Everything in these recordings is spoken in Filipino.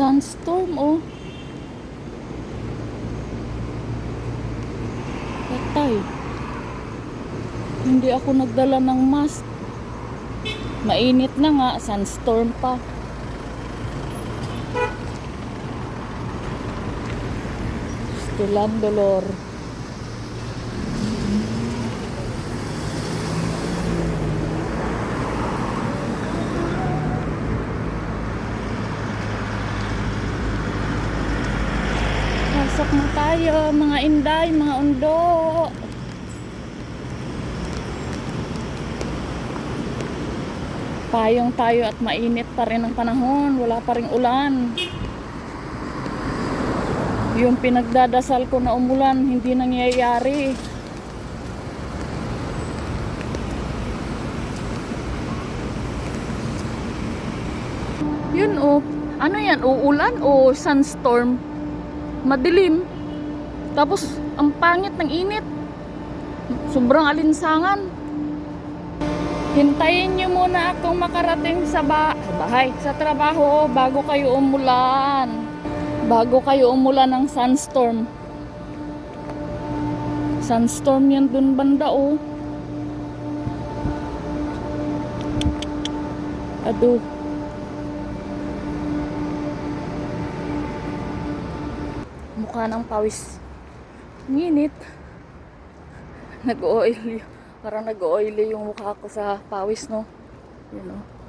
Sunstorm, oh. Patay. Hindi ako nagdala ng mask. Mainit na nga, sunstorm pa. Stilan dolor. Pasok na tayo, mga inday, mga undo. Payong tayo at mainit pa rin ang panahon, wala pa rin ulan. Yung pinagdadasal ko na umulan, hindi nangyayari. Yun oh, ano yan, uulan o sunstorm? Madilim. Tapos, ang pangit ng init. Sobrang alinsangan. Hintayin nyo muna akong makarating sa, ba bahay, sa trabaho bago kayo umulan. Bago kayo umulan ng sunstorm. Sunstorm yan dun banda oh. Ado. Mukha ng pawis. Nginit. Nag-oily. Parang nag-oily yung mukha ko sa pawis, no? Yun, oh.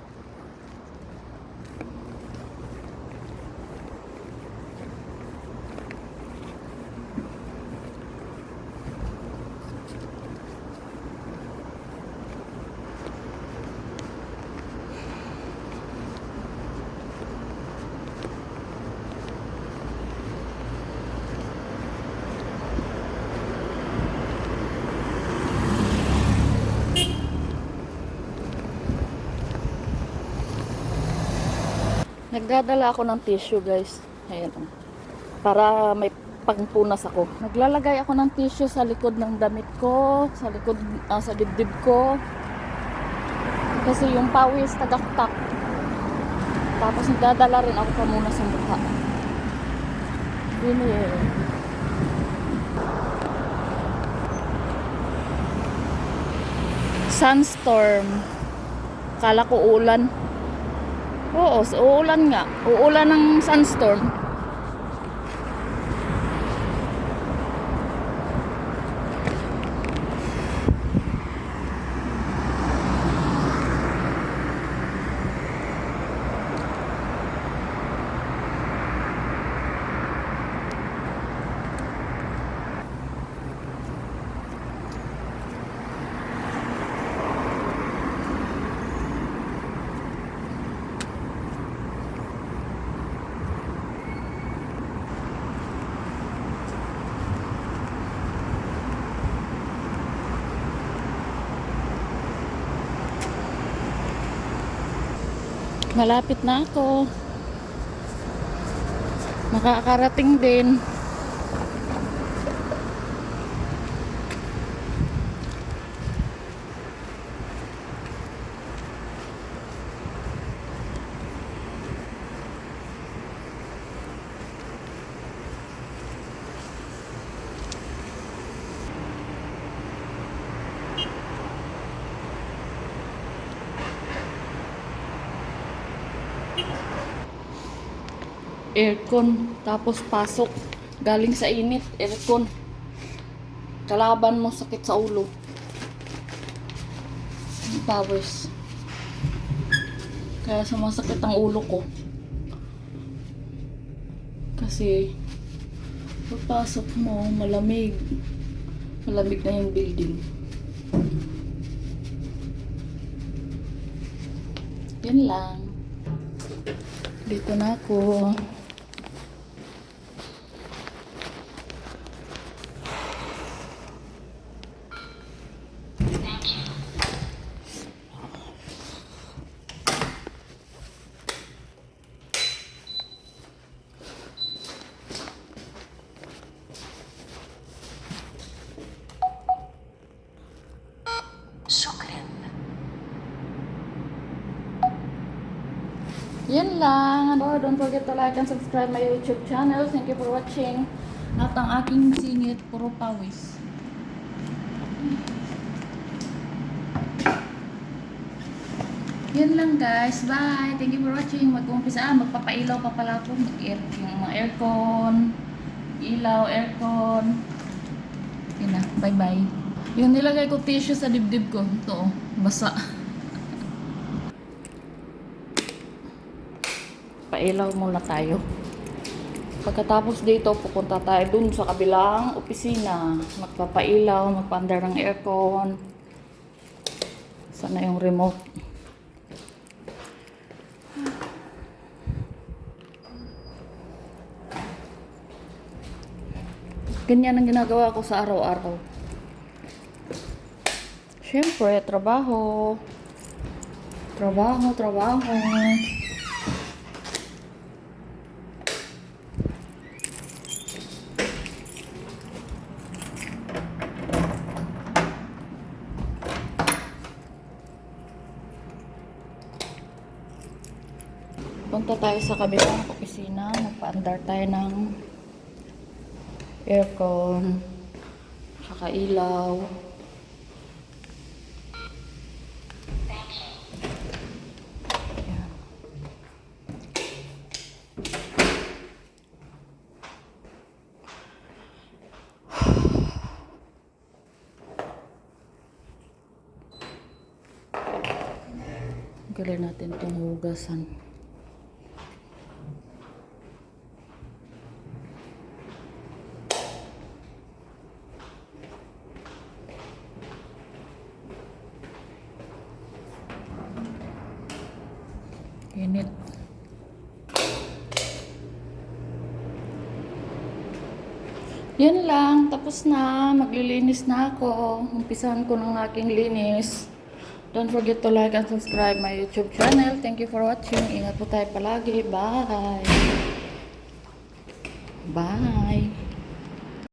Nagdadala ako ng tissue, guys. Ayan. oh. Para may pangpunas ako. Naglalagay ako ng tissue sa likod ng damit ko, sa likod, ah, sa dibdib ko. Kasi yung pawis, tagaktak. Tapos nagdadala rin ako pa muna sa mukha. Yun eh. Sunstorm. Kala ko ulan. Oo, s- uulan nga. Uulan ng sunstorm. Malapit na ako. Makakarating din. Aircon. Tapos pasok. Galing sa init aircon. Kalaban mo sakit sa ulo. Powers. Kaya sumasakit ang ulo ko. Kasi pagpasok mo malamig. Malamig na yung building. Yun lang. Dito na ako Yan lang. Oh, don't forget to like and subscribe my YouTube channel. Thank you for watching. At ang aking singit, puro pawis. Yan lang guys. Bye. Thank you for watching. Mag-umpisa. Ah, magpapailaw pa pala ako. Mag-air, aircon. Ilaw, aircon. Yun na. Bye-bye. Yung nilagay ko tissue sa dibdib ko. Ito oh. Basa. Pailaw muna tayo. Pagkatapos dito, pupunta tayo dun sa kabilang opisina. Magpapailaw, magpaandar ng aircon. Sana yung remote. Ganyan ang ginagawa ko sa araw-araw. Siyempre, trabaho. Trabaho, trabaho. Punta tayo sa kabilang opisina. Magpa-andar tayo ng aircon. Saka ilaw. Galing natin itong hugasan. Init. Yan lang. Tapos na. Maglilinis na ako. Umpisahan ko ng aking linis. Don't forget to like and subscribe my YouTube channel. Thank you for watching. Ingat po tayo palagi. Bye. Bye.